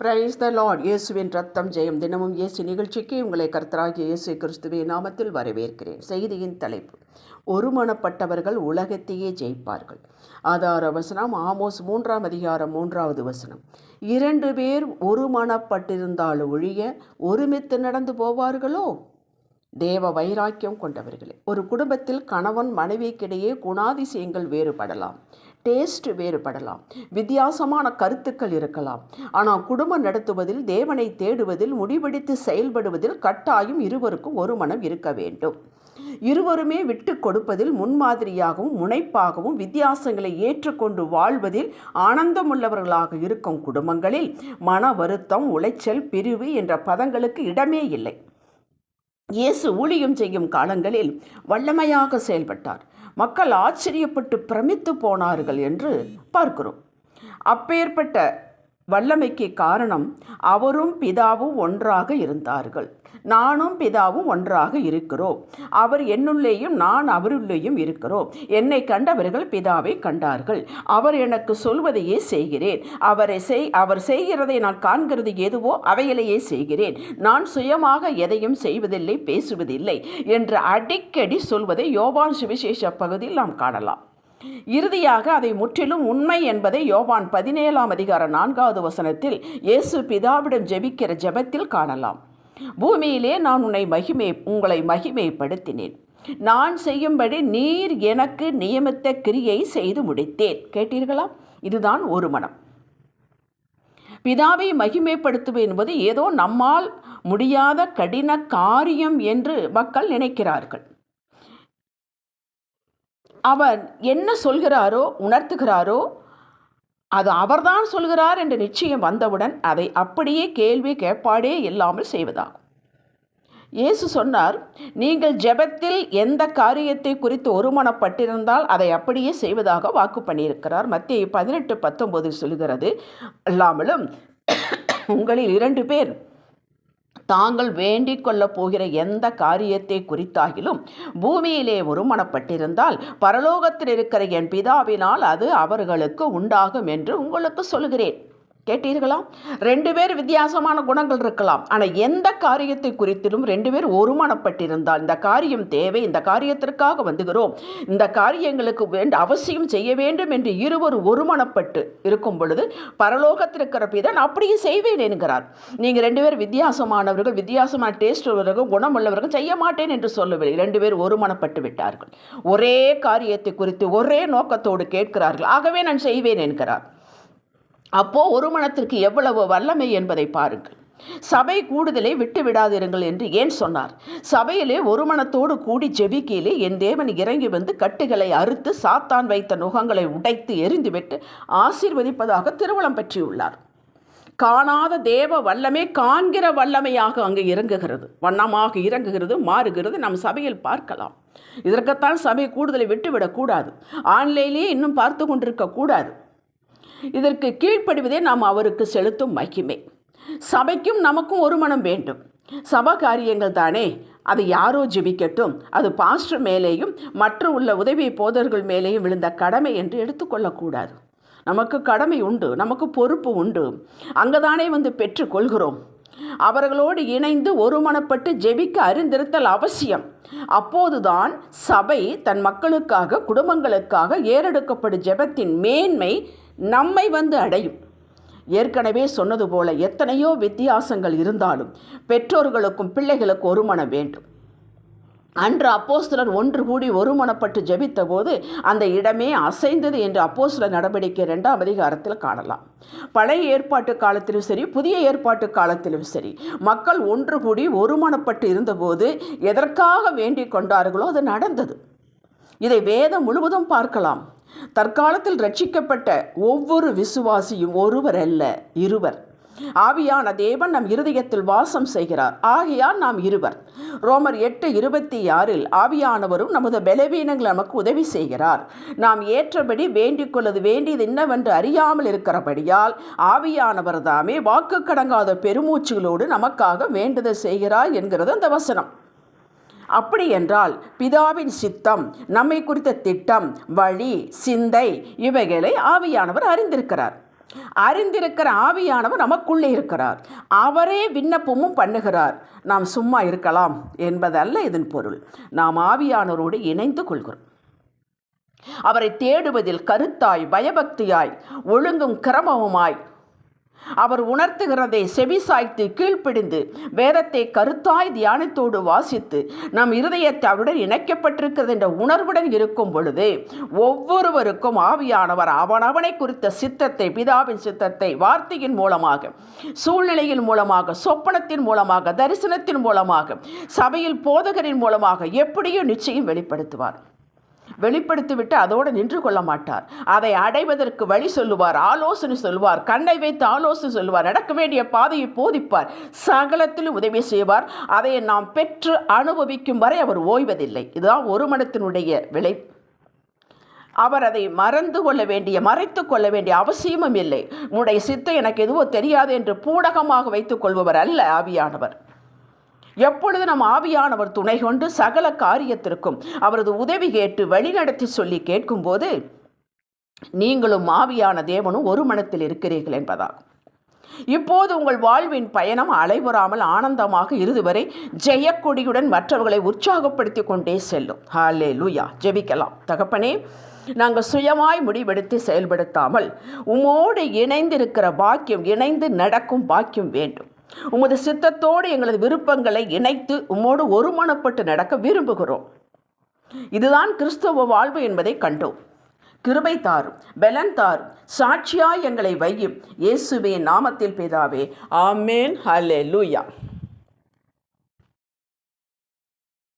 Praise the Lord இயேசுவின் ரத்தம் ஜெயம். தினமும் இயேசு நிகழ்ச்சிக்கு உங்களை கர்த்தராகிய இயேசு கிறிஸ்துவின் நாமத்தில் வரவேற்கிறேன். செய்தியின் தலைப்பு ஒருமனப்பட்டவர்கள் உலகத்தையே ஜெயிப்பார்கள். ஆதார வசனம் ஆமோஸ் மூன்றாம் அதிகாரம் மூன்றாவது வசனம். இரண்டு பேர் ஒருமனப்பட்டிருந்தால் ஒழிய ஒருமித்து நடந்து போவார்களோ? தேவ வைராக்கியம் கொண்டவர்களே ஒரு குடும்பத்தில் கணவன் மனைவிக்கிடையே குணாதிசயங்கள் வேறுபடலாம். டேஸ்ட் வேறுபடலாம். வித்தியாசமான கருத்துக்கள் இருக்கலாம். ஆனால் குடும்பம் நடத்துவதில் தேவனை தேடுவதில் முடிவெடுத்து செயல்படுவதில் கட்டாயம் இருவருக்கும் ஒரு மனம் இருக்க வேண்டும். இருவருமே விட்டு கொடுப்பதில் முன்மாதிரியாகவும் முனைப்பாகவும் வித்தியாசங்களை ஏற்றுக்கொண்டு வாழ்வதில் ஆனந்தமுள்ளவர்களாக இருக்கும் குடும்பங்களில் மன வருத்தம் உளைச்சல் பிரிவு என்ற பதங்களுக்கு இடமே இல்லை. இயேசு ஊழியம் செய்யும் காலங்களில் வல்லமையாக செயல்பட்டார். மக்கள் ஆச்சரியப்பட்டு பிரமித்து போனார்கள் என்று பார்க்கிறோம். அப்பேற்பட்ட வல்லமைக்கு காரணம் அவரும் பிதாவும் ஒன்றாக இருந்தார்கள். நானும் பிதாவும் ஒன்றாக இருக்கிறோம். அவர் என்னுள்ளேயும் நான் அவருள்ளேயும் இருக்கிறோம். என்னை கண்டவர்கள் பிதாவை கண்டார்கள். அவர் எனக்கு சொல்வதையே செய்கிறேன். அவரை செய் அவர் செய்கிறதை நான் காண்கிறது எதுவோ அவையிலேயே செய்கிறேன். நான் சுயமாக எதையும் செய்வதில்லை பேசுவதில்லை என்று அடிக்கடி சொல்வதை யோபான் சுவிசேஷ பகுதியில் நாம் காணலாம். இறுதியாக அதை முற்றிலும் உண்மை என்பதை யோவான் பதினேழாம் அதிகார நான்காவது வசனத்தில் இயேசு பிதாவிடம் ஜெபிக்கிற ஜெபத்தில் காணலாம். பூமியிலே நான் உன்னை மகிமை உங்களை மகிமைப்படுத்தினேன். நான் செய்யும்படி நீர் எனக்கு நியமித்த கிரியை செய்து முடித்தேன். கேட்டீர்களா? இதுதான் ஒரு மனம். பிதாவை மகிமைப்படுத்துவேன் என்பது ஏதோ நம்மால் முடியாத கடின காரியம் என்று மக்கள் நினைக்கிறார்கள். அவர் என்ன சொல்கிறாரோ உணர்த்துகிறாரோ அது அவர்தான் சொல்கிறார் என்ற நிச்சயம் வந்தவுடன் அதை அப்படியே கேள்வி கேட்பாடே இல்லாமல் செய்வதாகும். இயேசு சொன்னார் நீங்கள் ஜெபத்தில் எந்த காரியத்தை குறித்து ஒருமனப்பட்டிருந்தால் அதை அப்படியே செய்வதாக வாக்கு பண்ணியிருக்கிறார். மத்திய பதினெட்டு பத்தொம்போது சொல்கிறது அல்லாமலும் உங்களில் இரண்டு பேர் தாங்கள் வேண்டிக் கொள்ளப் போகிற எந்த காரியத்தை குறித்தாகிலும் பூமியிலே ஒருமனப்பட்டிருந்தால் பரலோகத்தில் இருக்கிற என் பிதாவினால் அது அவர்களுக்கு உண்டாகும் என்று உங்களுக்கு சொல்கிறேன் கேட்டீர்களா? ரெண்டு பேர் வித்தியாசமான குணங்கள் இருக்கலாம். ஆனால் எந்த காரியத்தை குறித்திலும் ரெண்டு பேர் ஒருமனப்பட்டிருந்தால் இந்த காரியம் தேவை இந்த காரியத்திற்காக வந்துகிறோம். இந்த காரியங்களுக்கு வேண்ட அவசியம் செய்ய வேண்டும் என்று இருவர் ஒருமனப்பட்டு இருக்கும் பொழுது பரலோகத்தில் இருக்கிற பிதன் அப்படியே செய்வேன் என்கிறார். நீங்கள் ரெண்டு பேர் வித்தியாசமானவர்கள் வித்தியாசமான டேஸ்ட் உள்ளவர்கள் குணம் உள்ளவர்கள் செய்ய மாட்டேன் என்று சொல்லவில்லை. ரெண்டு பேர் ஒருமனப்பட்டு விட்டார்கள். ஒரே காரியத்தை குறித்து ஒரே நோக்கத்தோடு கேட்கிறார்கள். ஆகவே நான் செய்வேன் என்கிறார். அப்போ ஒரு மனத்திற்கு எவ்வளவு வல்லமை என்பதை பாருங்கள். சபை கூடுதலை விட்டு விடாதிருங்கள் என்று ஏன் சொன்னார்? சபையிலே ஒரு மனத்தோடு கூடி ஜெபிக்கையிலே என் தேவன் இறங்கி வந்து கட்டுகளை அறுத்து சாத்தான் வைத்த நுகங்களை உடைத்து எரிந்துவிட்டு ஆசீர்வதிப்பதாக திருவளம் பற்றியுள்ளார். காணாத தேவ வல்லமே காண்கிற வல்லமையாக அங்கு இறங்குகிறது. வண்ணமாக இறங்குகிறது மாறுகிறது. நம் சபையில் பார்க்கலாம். இதற்குத்தான் சபை கூடுதலை விட்டுவிடக்கூடாது ஆன்லைனிலேயே இன்னும் பார்த்து கொண்டிருக்கக்கூடாது இதற்கு கீழ்ப்படிவதே நாம் அவருக்கு செலுத்தும் மகிமை. சபைக்கும் நமக்கும் ஒரு மனம் வேண்டும். சபா காரியங்கள் தானே. அது யாரோ ஜெபிக்கட்டும். அது பாஸ்டர் மேலேயும் மற்ற உள்ள உதவி போதர்கள் மேலேயும் விழுந்த கடமை என்று எடுத்துக்கொள்ளக்கூடாது நமக்கு கடமை உண்டு. நமக்கு பொறுப்பு உண்டு. அங்கதானே வந்து பெற்றுக்கொள்கிறோம் அவர்களோடு இணைந்து ஒருமனப்பட்டு ஜெபிக்க அறிந்திருத்தல் அவசியம். அப்போதுதான் சபை தன் மக்களுக்காக குடும்பங்களுக்காக ஏறெடுக்கப்படும் ஜெபத்தின் மேன்மை நம்மை வந்து அடையும். ஏற்கனவே சொன்னது போல எத்தனையோ வித்தியாசங்கள் இருந்தாலும் பெற்றோர்களுக்கும் பிள்ளைகளுக்கும் ஒரு மனம் வேண்டும். அன்று அப்போஸ்தலர் ஒன்று கூடி ஒருமனப்பட்டு ஜெபித்த போது அந்த இடமே அசைந்தது என்று அப்போஸ்தலர் நடவடிக்கை இரண்டாம் அதிகாரத்தில் காணலாம். பழைய ஏற்பாட்டு காலத்திலும் சரி புதிய ஏற்பாட்டு காலத்திலும் சரி மக்கள் ஒன்று கூடி ஒருமனப்பட்டு இருந்தபோது எதற்காக வேண்டிக் கொண்டார்களோ அது நடந்தது. இதை வேதம் முழுவதும் பார்க்கலாம். தற்காலத்தில் ரட்சிக்கப்பட்ட ஒவ்வொரு விசுவாசியும் ஒருவர் அல்ல இருவர். ஆவியான தேவன் நம் இருதயத்தில் வாசம் செய்கிறார் ஆகையால் நாம் இருவர். ரோமர் எட்டு இருபத்தி ஆறில் ஆவியானவரும் நமது பலவீனங்கள் நமக்கு உதவி செய்கிறார். நாம் ஏற்றபடி வேண்டிக் கொள்ளது வேண்டியது என்னவென்று அறியாமல் இருக்கிறபடியால் ஆவியானவர் தாமே வாக்கு கடங்காத பெருமூச்சுகளோடு நமக்காக வேண்டுதல் செய்கிறார் என்கிறது அந்த வசனம். அப்படி என்றால் பிதாவின் சித்தம் நம்மை குறித்த திட்டம் வழி சிந்தை இவைகளை ஆவியானவர் அறிந்திருக்கிறார். அறிந்திருக்கிற ஆவியானவர் நமக்குள்ளே இருக்கிறார். அவரே விண்ணப்பமும் பண்ணுகிறார். நாம் சும்மா இருக்கலாம் என்பதல்ல இதன் பொருள். நாம் ஆவியானவரோடு இணைந்து கொள்கிறோம். அவரை தேடுவதில் கருத்தாய் பயபக்தியாய் ஒழுங்கும் கிரமமுமாய் அவர் உணர்த்துகிறதை செவிசாய்த்து கீழ்ப்பிடிந்து வேதத்தை கருத்தாய் தியானத்தோடு வாசித்து நம் இருதயத்தை அவருடன் இணைக்கப்பட்டிருக்கிறது என்ற உணர்வுடன் இருக்கும் பொழுது ஒவ்வொருவருக்கும் ஆவியானவர் அவனவனை குறித்த சித்தத்தை பிதாவின் சித்தத்தை வார்த்தையின் மூலமாக சூழ்நிலையின் மூலமாக சொப்பனத்தின் மூலமாக தரிசனத்தின் மூலமாக சபையில் போதகரின் மூலமாக எப்படியோ நிச்சயம் வெளிப்படுத்துவார். வெளிப்படுத்திவிட்டு அதோடு நின்று கொள்ள மாட்டார். அதை அடைவதற்கு வழி சொல்லுவார் ஆலோசனை சொல்லுவார் கண்ணை வைத்து ஆலோசனை சொல்லுவார் நடக்க வேண்டிய பாதையை போதிப்பார் சகலத்திலும் உதவி செய்வார். அதை நாம் பெற்று அனுபவிக்கும் வரை அவர் ஓய்வதில்லை. இதுதான் ஒரு மனத்தினுடைய விளை. அவர் அதை மறந்து கொள்ள வேண்டிய மறைத்து கொள்ள வேண்டிய அவசியமும் இல்லை. உன்னுடைய சித்தை எனக்கு எதுவோ தெரியாது என்று பூடகமாக வைத்துக் கொள்பவர் அல்ல ஆவியானவர். எப்பொழுது நம் ஆவியானவர் துணை கொண்டு சகல காரியத்திற்கும் அவரது உதவி கேட்டு வழிநடத்தி சொல்லி கேட்கும்போது நீங்களும் ஆவியான தேவனும் ஒரு மனத்தில் இருக்கிறீர்கள் என்பதாகும். இப்போது உங்கள் வாழ்வின் பயணம் அலைபுறாமல் ஆனந்தமாக இறுதிவரை ஜெயக்கொடியுடன் மற்றவர்களை உற்சாகப்படுத்தி கொண்டே செல்லும். ஹாலே லூயா ஜெபிக்கலாம். தகப்பனே நாங்கள் சுயமாய் முடிவெடுத்து செயல்படுத்தாமல் உமோடு இணைந்திருக்கிற பாக்கியம் இணைந்து நடக்கும் பாக்கியம் வேண்டும். உமது சித்தத்தோடு எங்களது விருப்பங்களை இணைத்து உம்மோடு ஒருமனப்பட்டு நடக்க விரும்புகிறோம். இதுதான் கிறிஸ்தவ வாழ்வு என்பதை கண்டோம். கிருபை தாரும் பலன் தாரும் சாட்சியாய் எங்களை வையும் இயேசுவே நாமத்தில் பிதாவே ஆமேன் ஹலே லூயா